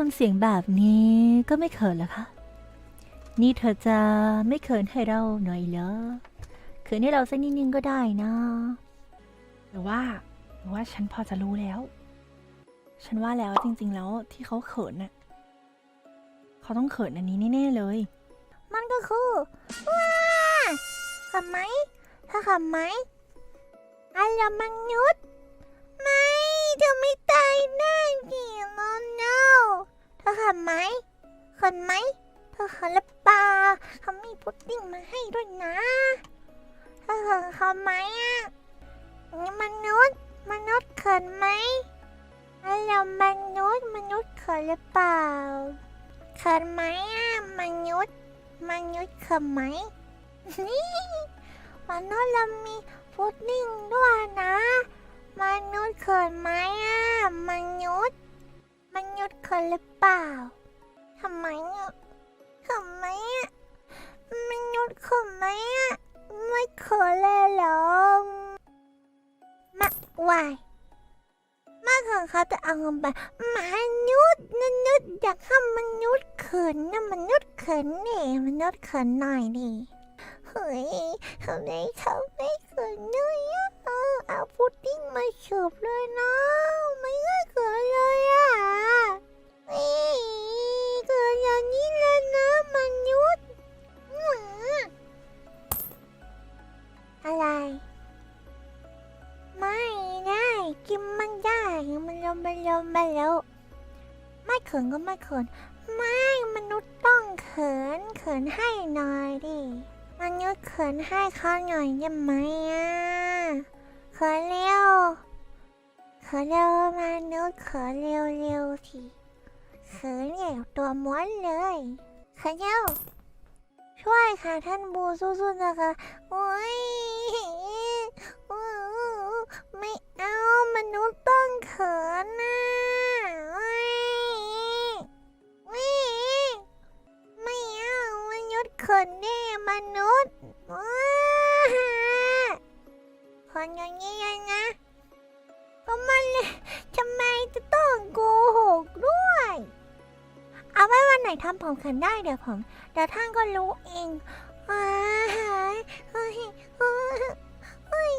ทำเสียงแบบนี้ก็ไม่เขินเหรอคะ นี่เธอจะไม่เขินให้เราหน่อยเหรอเขินให้เราสักนิดนึงก็ได้นะ หรือว่าหรือว่าฉันพอจะรู้แล้ว ฉันว่าแล้วจริง ๆ แล้วที่เขาเขินน่ะ เขาต้องเขินอันนี้แน่ๆเลย มันก็คือว้าขำไหมถ้าขำไหมอะไรมนุษย์ ขนไหมเธอขนหรือเปล่าเขามีพุดดิ้งมาให้ด้วยนะเธอเขินเขาไหมอะมนุษย์ มนุษย์เขินไหมอะไรมนุษย์มนุษย์เขินหรือเปล่าเขินไหมอะมนุษย์ มนุษย์เขินไหมนี่มนุษย์เรามีพุดดิ้งด้วยนะ มนุษย์เขินไหมอะมนุษย์ มนุษย์เขินหรือเปล่า ทำไมอะเขินไมอะมนุษย์เขินไหมอะไม่เขินเลยหรอมาวายมาขินเขาจะเอาเงินไปมนุษย์มนุษย์อยากให้มนุษย์เขินนะมนุษย์เขินนี่มนุษย์เขินหน่อยดิเฮ้ยทำไมเขาไม่เขินเลยอะเออเอาพุดดิ้งมาเสิร์ฟเลยนะ มันลมมันลมมาแล้วไม่เขินก็ไม่เขิน ไม่มนุษย์ต้องเขินเขินให้หน่อยดิมนุษย์เขินให้เขาหน่อยได้ไหมอะเขินเร็วเขินเร็วมนุษย์เขินเร็วเร็วๆทีเขินใหญ่ตัวม้วนเลยเขินเร็วช่วยค่ะท่านบูสู้ๆนะคะโอ้ยไม่เอามนุษย์ ขินแน่มนุษย์ว้าคนอย่างนี้ยังนะก็มันเลยทำไมจะต้องโกหกด้วย เอาไว้วันไหนทำผมขันได้เดี๋ยวผมเดี๋ยวท่านก็รู้เองอ้ายเฮ้ยเฮ้ย